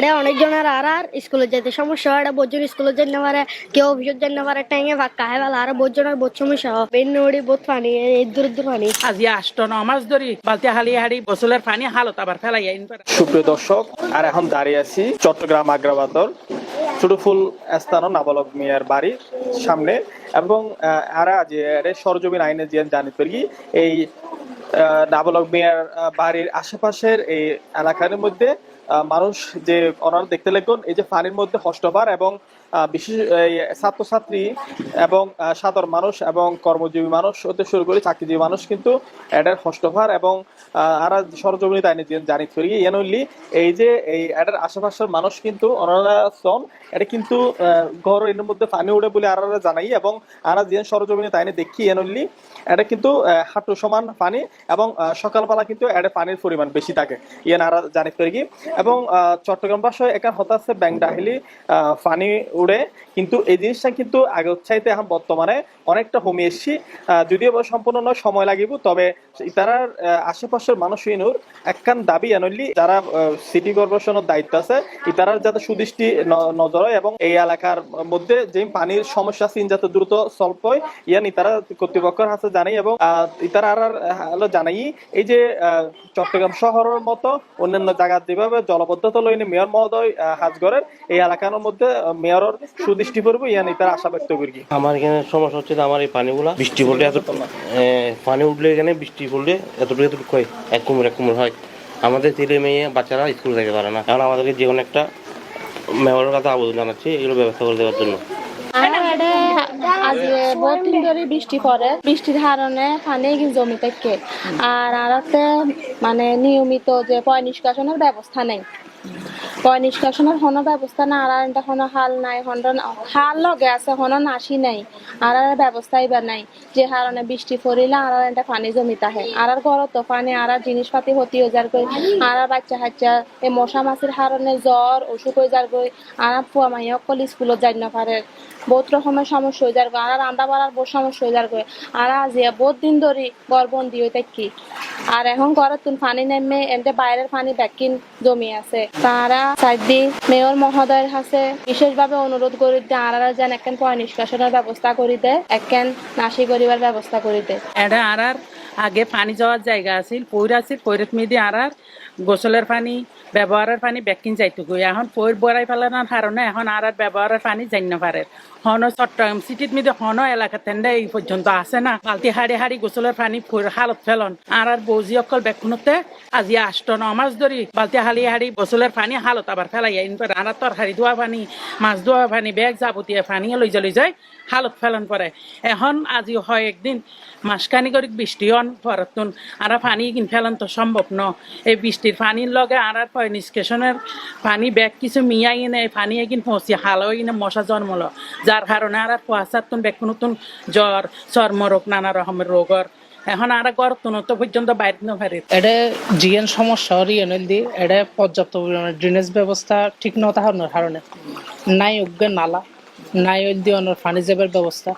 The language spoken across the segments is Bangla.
এটা অনেকজনের আর আর স্কুলে যেতে সমস্যা হয় এটা বোঝজন স্কুলে যেতে পারে কেউ অফিসে যেতে পারে ফাঁকা হয় বেলা আর বোধ সমস্যা হয় বেন নড়ি বোধ পানি এই দূর দূর পানি আজি আষ্ট ন মাস ধরি বালতি হালি হাড়ি পানি হালত আবার ফেলাই সুপ্রিয় দর্শক আর এখন দাঁড়িয়ে আছি চট্টগ্রাম আগ্রাবাদর ছোটফুল স্থান নাবালক মিয়ার বাড়ির সামনে এবং আরা যে সরজমিন আইনে যে জানি পারি এই নাবালক মিয়ার বাড়ির আশেপাশের এই এলাকার মধ্যে মানুষ যে ওনারা দেখতে লাগবেন এই যে পানির মধ্যে হস্তবার এবং বিশেষ ছাত্রছাত্রী এবং সাধারণ মানুষ এবং কর্মজীবী মানুষ হতে শুরু করে চাকরিজীবী মানুষ কিন্তু এটার হস্তভার এবং আর সরজমিনী তাই জানি করি এন হইলি এই যে, এই এটার আশেপাশের মানুষ কিন্তু ওনারা সন এটা কিন্তু ঘর এর মধ্যে পানি উঠে বলে আর জানাই এবং আর যে সরজমিনী তাই দেখি এন হইলি এটা কিন্তু হাঁটু সমান পানি এবং সকালবেলা কিন্তু এটা পানির পরিমাণ বেশি থাকে। ইয়েন আর জানি করি কি। এবং চট্টগ্রাম ভাষায় এখানে হতাশে ব্যাংক ডাহিলি পানি উড়ে। কিন্তু এই জিনিসটা কিন্তু আগে চাইতে এখন বর্তমানে অনেকটা কমে এসছি। যদিও সম্পূর্ণ নয়, সময় লাগিব। তবে তারার আশেপাশের মানুষ ইনুর একখান দাবি আনলি যারা সিটি কর্পোরেশনের দায়িত্ব আছে, ইতারার যাতে সুদৃষ্টি নজর হয় এবং এই এলাকার মধ্যে যে পানির সমস্যা আছে যাতে দ্রুত সলভ হয়, ইয়ান ইতারা কর্তৃপক্ষের হাতে জানি এবং ইতারা আর জানাই এই যে চট্টগ্রাম শহরের মতো অন্যান্য জায়গা যেভাবে জলবদ্ধতা লইনে মেয়র মহোদয় আহ, হাজগরের এই এলাকার মধ্যে মেয়রের সুদৃষ্টি পড়ব ইয়ান ইতারা আশা ব্যক্ত করি আমার এখানে সমস্যা হচ্ছে আমার এই পানিগুলা বৃষ্টি পড়লে এত পানি উঠলে এখানে বৃষ্টি পড়লে এতটুকু এতটুকু হয় এক কুমুর এক কুমড় হয়। আমাদের ছেলে মেয়ে বাচ্চারা স্কুল যেতে পারে না। কারণ আমাদেরকে যে কোনো একটা মেয়রের কাছে আবেদন জানাচ্ছি এগুলো ব্যবস্থা করে দেওয়ার জন্য। আজ বহুত দিন ধরে বৃষ্টি পড়ে। বৃষ্টির কারণে পানি জমি থেকে আর আরাতে মানে নিয়মিত যে পয় নিষ্কাশনের ব্যবস্থা নেই। পয় নিষ্কাশনের কোনো ব্যবস্থা না আর এটা কোনো হাল নাই হন্ড হাল লগে আছে কোনো নাশি নাই আর আর ব্যবস্থা এবার নাই। যে কারণে বৃষ্টি পড়িলে আর আর এটা পানি জমিতে আহে। আর আর ঘর পানি আর আর জিনিসপাতি হতি যার কই আর আর বাচ্চা কাচ্চা এই মশা মাছির কারণে জ্বর অসুখ হয়ে যার কই আর আর ফুয়া মাইয়া অকল স্কুলত যাই না পারে বহুত রকমের সমস্যা হয়ে যার আর আর রান্না বাড়ার বহুত সমস্যা হয়ে যার কই আর আজ বহুত দিন ধরে গড়বন্দি হয়ে থাকি। আর এখন ঘরের তুন পানি নেমে এমনি বাইরের পানি ব্যাকিন জমি আছে। তারা সাইডি মেয়র মহোদয়ের কাছে বিশেষভাবে অনুরোধ করি আর যেন একখান পয় নিষ্কাশনের ব্যবস্থা করি দে, একখান নাশি করিবার ব্যবস্থা করি দে। এটা আর আর আগে পানি যাওয়ার জায়গা আছিল, পৈর আছিল, পৈরত মেদি আর আর গোসলের পানি ব্যবহারের পানি বেকিন যাইতুকু এখন পৈর বড়াই ফেলানোর কারণে এখন আর আর ব্যবহারের পানি না পারে। হন চট্টগ্রাম সিটির মধ্যে হন এলাকা তেন্ডে এই পর্যন্ত আছে না। বালতি হাড়ি হাড়ি গোসলের পানি হালত ফেলন। আর আর বৌজি অকল বেকুনতে আজি আষ্ট ন মাছ ধরি বালতি হালি হাড়ি গোসলের পানি হালত আবার ফেলাই আইন পরে আর তরকারি ধোয়া পানি, মাছ ধোয়া পানি ব্যাগ যাবতীয় পানি লই যাই লই যায় হালত ফেলন পরে এখন আজি হয় একদিন মাসখানি করে বৃষ্টি অন পরতুন আর পানি কিন ফেলন তো সম্ভব ন। এই বৃষ্টির পানির লগে আর আর পয় নিষ্কাশনের পানি ব্যাগ কিছু মিয়াই এনে পানি এগিন হাল কিনে মশা জন্মল যার কারণে আর কুয়াশাতুন ব্যাগ নতুন জ্বর চর্মরোগ নানা রকমের রোগর এখন আর গড় তো পর্যন্ত বাইরে না পারে এটা জিএন সমস্যা রিয়েনল দি এটা পর্যাপ্ত পরিমাণে ড্রেনেজ ব্যবস্থা ঠিক না থাকার কারণে। নাই অজ্ঞ নালা, নাই দি অনর পানি যাবার ব্যবস্থা,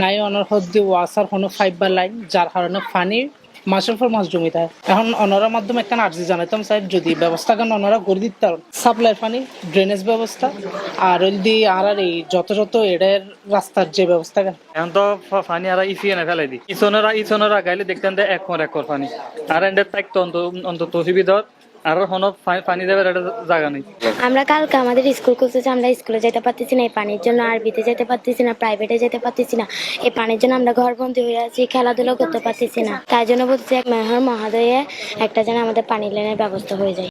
নাই অনর হদ্দি ওয়াসার কোনো ফাইবার লাইন যার কারণে পানি মাসের পর মাস জমি থাকে এখন অনারার মাধ্যমে একটা আর্জি জানাইতাম স্যার, যদি ব্যবস্থা কেন অনারা করে দিতে পারেন সাপ্লাই পানি ড্রেনেজ ব্যবস্থা, আর ওই দি আর আর এই যত যত এটার রাস্তার যে ব্যবস্থা কেন এখন তো পানি আর ইসি এনে ফেলাই দিই। ইসনেরা ইসনেরা গাইলে দেখতেন এক একর এক কর পানি। আর এন্ডের থাকতো অন্ত- অন্তত সুবিধা আর হন পানি দেবার একটা জায়গা নেই। আমরা কালকে আমাদের স্কুল খুলতেছে আমরা স্কুলে যেতে পারতেছি না, এই পানির জন্য আরবিতে যেতে পারতেছি না, প্রাইভেটে যেতে পারতেছি না। এই পানির জন্য আমরা ঘরবন্দি হয়ে আছি খেলাধুলো করতে পারতেছি না। তাই জন্য বলছি এক মেহর মহাদয়ে একটা যেন আমাদের পানি লাইনের ব্যবস্থা হয়ে যায়।